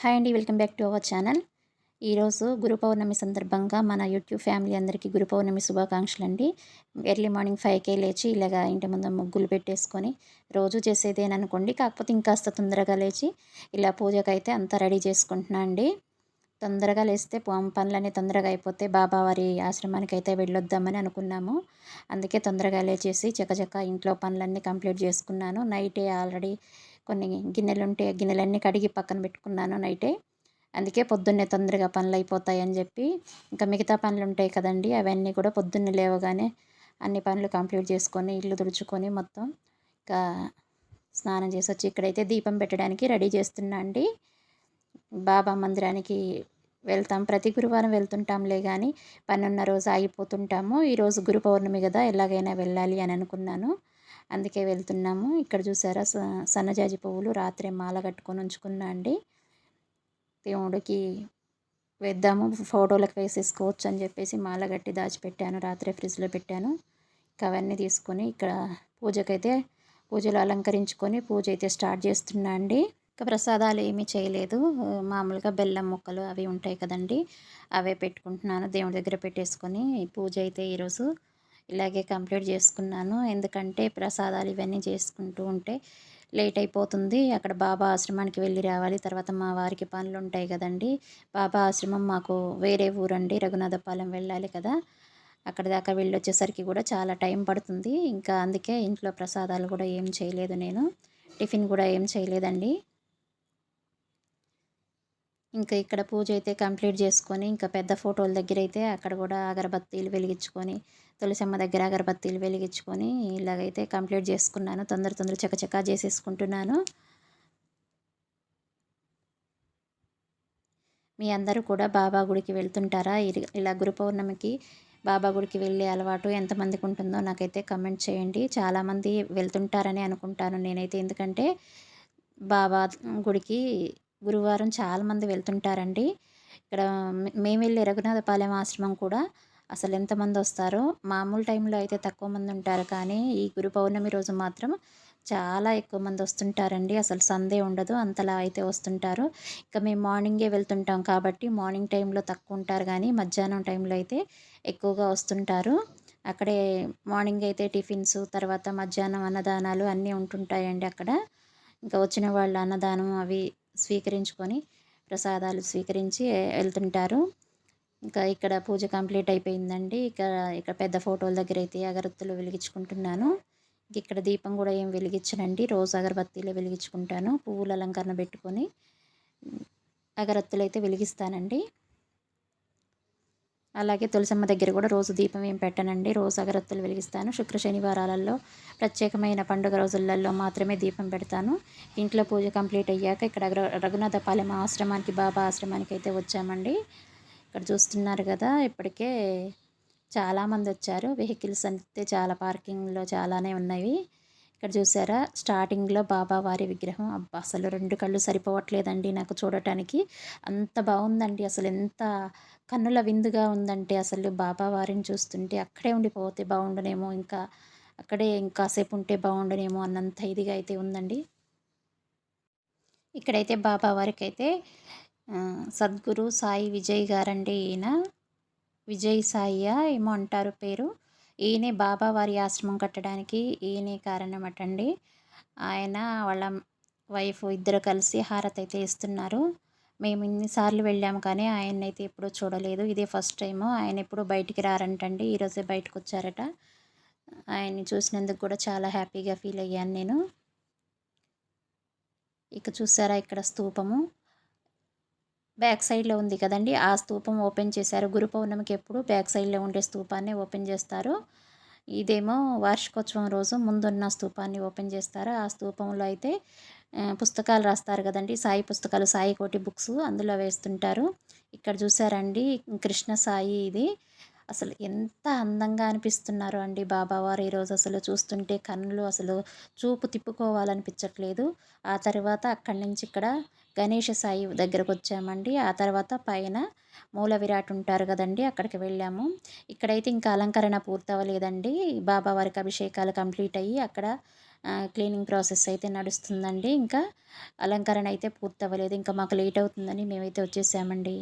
Hi అండి welcome back to our channel. ఈరోజు గురు పౌర్ణమి సందర్భంగా మన యూట్యూబ్ ఫ్యామిలీ అందరికీ గురు పౌర్ణమి శుభాకాంక్షలు అండి ఎర్లీ మార్నింగ్ ఫైవ్కే లేచి ఇలాగా ఇంటి ముందు ముగ్గులు పెట్టేసుకొని రోజు చేసేదేననుకోండి కాకపోతే ఇంకాస్త తొందరగా లేచి ఇలా పూజకైతే అంతా రెడీ చేసుకుంటున్నా అండి. తొందరగా లేస్తే పనులన్నీ తొందరగా అయిపోతే బాబావారి ఆశ్రమానికి అయితే వెళ్ళొద్దామని అనుకున్నాము. అందుకే తొందరగా లేచేసి చకచక ఇంట్లో పనులన్నీ కంప్లీట్ చేసుకున్నాను. నైటే ఆల్రెడీ కొన్ని గిన్నెలు ఉంటే గిన్నెలన్నీ కడిగి పక్కన పెట్టుకున్నాను నైటే. అందుకే పొద్దున్నే తొందరగా పనులు అయిపోతాయి అని చెప్పి. ఇంకా మిగతా పనులు ఉంటాయి కదండి అవన్నీ కూడా పొద్దున్నే లేవగానే అన్ని పనులు కంప్లీట్ చేసుకొని ఇల్లు తుడుచుకొని మొత్తం ఇంకా స్నానం చేసి వచ్చి ఇక్కడైతే దీపం పెట్టడానికి రెడీ చేస్తున్నా అండి. బాబా మందిరానికి వెళ్తాం. ప్రతి గురువారం వెళ్తుంటాంలే కానీ పన్నున్న రోజు ఆగిపోతుంటాము. ఈరోజు గురు పౌర్ణమి కదా ఎలాగైనా వెళ్ళాలి అని అనుకున్నాను. అందుకే వెళ్తున్నాము. ఇక్కడ చూసారా సన్నజాజి పువ్వులు రాత్రి మాల కట్టుకొని ఉంచుకున్నా అండి. దేవుడికి వేద్దాము ఫోటోలకు వేసేసుకోవచ్చు అని చెప్పేసి మాల కట్టి దాచిపెట్టాను. రాత్రి ఫ్రిడ్జ్లో పెట్టాను. ఇంకా అవన్నీ తీసుకొని ఇక్కడ పూజకైతే పూజలు అలంకరించుకొని పూజ అయితే స్టార్ట్ చేస్తున్నా అండి. ఇంకా ప్రసాదాలు ఏమీ చేయలేదు. మామూలుగా బెల్లం ముక్కలు అవి ఉంటాయి కదండి అవే పెట్టుకుంటున్నాను. దేవుడి దగ్గర పెట్టేసుకొని పూజ అయితే ఈరోజు ఇలాగే కంప్లీట్ చేసుకున్నాను. ఎందుకంటే ప్రసాదాలు ఇవన్నీ చేసుకుంటూ ఉంటే లేట్ అయిపోతుంది. అక్కడ బాబా ఆశ్రమానికి వెళ్ళి రావాలి. తర్వాత మా వారికి పనులు ఉంటాయి కదండి. బాబా ఆశ్రమం మాకు వేరే ఊరండి. రఘునాథపాలెం వెళ్ళాలి కదా. అక్కడ దాకా వెళ్ళొచ్చేసరికి కూడా చాలా టైం పడుతుంది. ఇంకా అందుకే ఇంట్లో ప్రసాదాలు కూడా ఏం చేయలేదు నేను. టిఫిన్ కూడా ఏం చేయలేదండి. ఇంకా ఇక్కడ పూజ అయితే కంప్లీట్ చేసుకొని ఇంకా పెద్ద ఫోటోల దగ్గర అయితే అక్కడ కూడా అగరబత్తీలు వెలిగించుకొని తులసమ్మ దగ్గర అగరబత్తీలు వెలిగించుకొని ఇలాగైతే కంప్లీట్ చేసుకున్నాను. తొందర తొందర చకచకా చేసేసుకుంటున్నాను. మీ అందరూ కూడా బాబా గుడికి వెళ్తుంటారా? ఇలా గురు పౌర్ణమికి బాబా గుడికి వెళ్ళే అలవాటు ఎంతమందికి ఉంటుందో నాకైతే కమెంట్ చేయండి. చాలామంది వెళ్తుంటారని అనుకుంటాను నేనైతే. ఎందుకంటే బాబా గుడికి గురువారం చాలామంది వెళ్తుంటారండి. ఇక్కడ మేము వెళ్ళే రఘునాథపాలెం ఆశ్రమం కూడా అసలు ఎంతమంది వస్తారో మామూలు టైంలో అయితే తక్కువ మంది ఉంటారు. కానీ ఈ గురు పౌర్ణమి రోజు మాత్రం చాలా ఎక్కువ మంది వస్తుంటారండి. అసలు సందే ఉండదు అంతలా అయితే వస్తుంటారు. ఇంకా మేము మార్నింగే వెళ్తుంటాం కాబట్టి మార్నింగ్ టైంలో తక్కువ ఉంటారు. కానీ మధ్యాహ్నం టైంలో అయితే ఎక్కువగా వస్తుంటారు. అక్కడే మార్నింగ్ అయితే టిఫిన్స్ తర్వాత మధ్యాహ్నం అన్నదానాలు అన్నీ ఉంటుంటాయండి అక్కడ. ఇంకా వచ్చిన వాళ్ళు అన్నదానం అవి స్వీకరించుకొని ప్రసాదాలు స్వీకరించి వెళ్తుంటారు. ఇంకా ఇక్కడ పూజ కంప్లీట్ అయిపోయిందండి. ఇక్కడ ఇక్కడ పెద్ద ఫోటోల దగ్గర అయితే అగరత్తులు వెలిగించుకుంటున్నాను. ఇక్కడ దీపం కూడా ఏం వెలిగించనండి. రోజు అగరబత్తీలే వెలిగించుకుంటాను. పువ్వుల అలంకరణ పెట్టుకొని అగరత్తులు అయితే వెలిగిస్తానండి. అలాగే తులసమ్మ దగ్గర కూడా రోజు దీపం ఏం పెట్టనండి. రోజు అగరత్తులు వెలిగిస్తాను. శుక్ర శనివారాలలో ప్రత్యేకమైన పండుగ రోజులలో మాత్రమే దీపం పెడతాను. ఇంట్లో పూజ కంప్లీట్ అయ్యాక ఇక్కడ రఘునాథపాలెం ఆశ్రమానికి బాబా ఆశ్రమానికి అయితే వచ్చామండి. ఇక్కడ చూస్తున్నారు కదా ఇప్పటికే చాలామంది వచ్చారు. వెహికల్స్ అయితే చాలా పార్కింగ్లో చాలానే ఉన్నవి. ఇక్కడ చూసారా? స్టార్టింగ్లో బాబా వారి విగ్రహం. అబ్బా! అసలు రెండు కళ్ళు సరిపోవట్లేదండి నాకు చూడటానికి. అంత బాగుందండి అసలు. ఎంత కన్నుల విందుగా ఉందంటే అసలు బాబా వారిని చూస్తుంటే అక్కడే ఉండిపోతే బాగుండనేమో. ఇంకా అక్కడే ఇంకాసేపు ఉంటే బాగుండనేమో అన్నంత ఇదిగా అయితే ఉందండి. ఇక్కడైతే బాబావారికి అయితే సద్గురు సాయి విజయ్ గారండి ఈయన. విజయ్ సాయియా ఏమో అంటారు పేరు. ఈయనే బాబా వారి ఆశ్రమం కట్టడానికి ఈయనే కారణం అటండి ఆయన వాళ్ళ వైఫ్ ఇద్దరు కలిసి హారతి అయితే ఇస్తున్నారు. మేము ఇన్నిసార్లు వెళ్ళాము కానీ ఆయన అయితే ఎప్పుడూ చూడలేదు. ఇదే ఫస్ట్ టైము. ఆయన ఎప్పుడు బయటికి రారంటండి. ఈరోజే బయటకు వచ్చారట ఆయన్ని చూసినందుకు కూడా చాలా హ్యాపీగా ఫీల్ అయ్యాను నేను. ఇక చూసారా ఇక్కడ స్తూపము బ్యాక్ సైడ్లో ఉంది కదండి. ఆ స్తూపం ఓపెన్ చేశారు. గురు పౌర్ణమికి ఎప్పుడు బ్యాక్ సైడ్లో ఉండే స్తూపాన్ని ఓపెన్ చేస్తారు. ఇదేమో వార్షికోత్సవం రోజు ముందున్న స్తూపాన్ని ఓపెన్ చేస్తారు. ఆ స్తూపంలో అయితే పుస్తకాలు రాస్తారు కదండి. సాయి పుస్తకాలు సాయి కోటి బుక్స్ అందులో వేస్తుంటారు. ఇక్కడ చూసారండి కృష్ణ సాయి ఇది. అసలు ఎంత అందంగా అనిపిస్తున్నారు అండి బాబావారు ఈరోజు. అసలు చూస్తుంటే కన్నులు అసలు చూపు తిప్పుకోవాలనిపించట్లేదు. ఆ తర్వాత అక్కడి నుంచి ఇక్కడ గణేష సాయి దగ్గరకు వచ్చామండి ఆ తర్వాత పైన మూల విరాట్ ఉంటారు కదండి అక్కడికి వెళ్ళాము. ఇక్కడైతే ఇంకా అలంకరణ పూర్తవలేదండి బాబా వారికి అభిషేకాలు కంప్లీట్ అయ్యి అక్కడ క్లీనింగ్ ప్రాసెస్ అయితే నడుస్తుందండి. ఇంకా అలంకరణ అయితే పూర్తవ్వలేదు. ఇంకా మాకు లేట్ అవుతుందని మేమైతే వచ్చేసామండి.